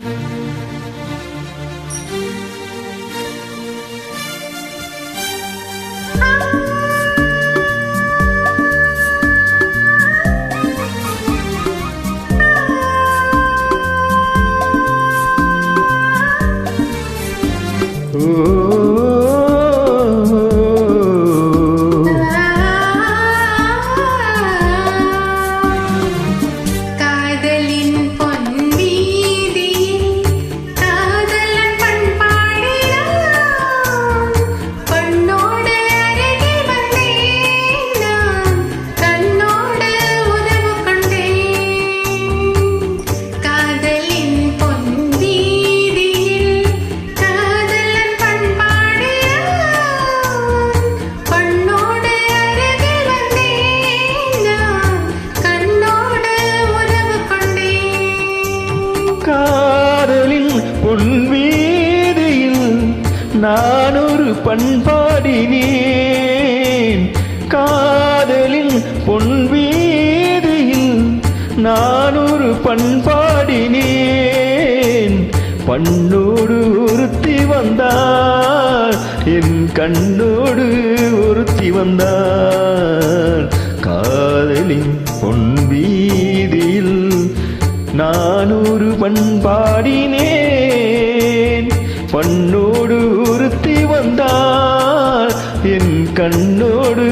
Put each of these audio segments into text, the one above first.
காதலின் உன் பொன்வீதியில் நான் ஒரு பண்பாடினேன். காதலின் பொன்வீதியில் நான் ஒரு பண்பாடினேன். பண்ணோடு ஒருத்தி வந்தார் என் கண்ணோடு ஒருத்தி வந்தார். நான் ஒரு பண்பாடினேன். பண்ணோடு ஒருத்தி வந்தாள் என் கண்ணோடு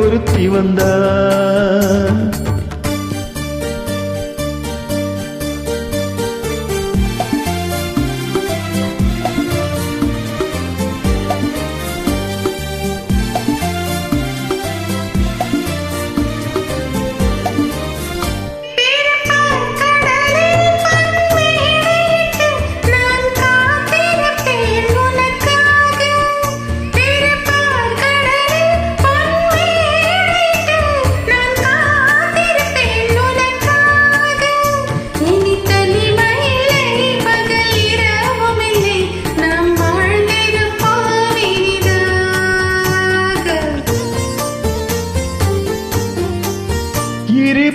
ஒருத்தி வந்தாள்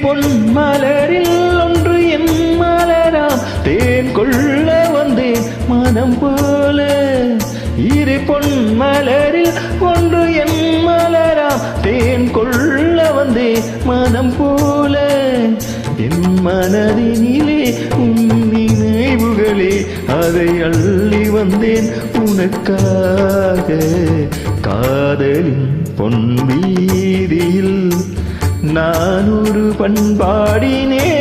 பொன் மலரில் ஒன்று என் மலராம் தேன் கொள்ள வந்தேன் மனம் போல. இரு பொன் மலரில் ஒன்று என் மலராம் தேன் கொள்ள வந்தேன் மனம் போல. என் மனதினிலே உன் நினைவுகளே அதை அள்ளி வந்தேன் உனக்காக. காதலின் பொன் வீதியில் நான் ஒரு பண்பாடினேன்.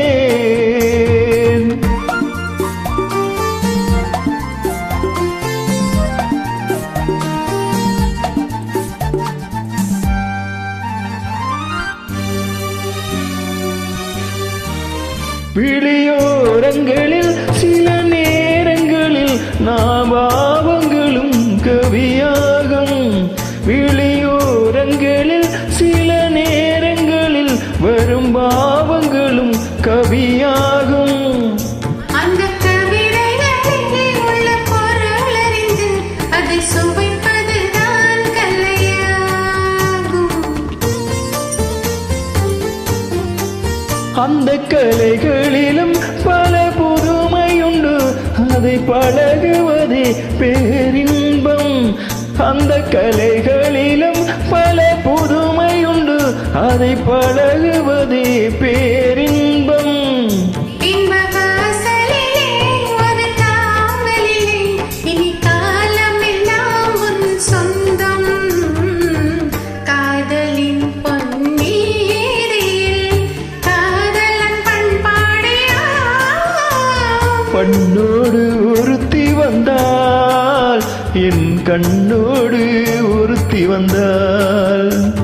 விழியோரங்களில் கலையாகும். அந்த கலைகளிலும் பல புதுமையுண்டு. அதை பழகுவதே பேரின்பம். அந்த கலைகளிலும் பல புதுமையுண்டு. அதை பழகுவதே பேரின்பம் என் கண்ணோடு ஒருத்தி வந்தாள்.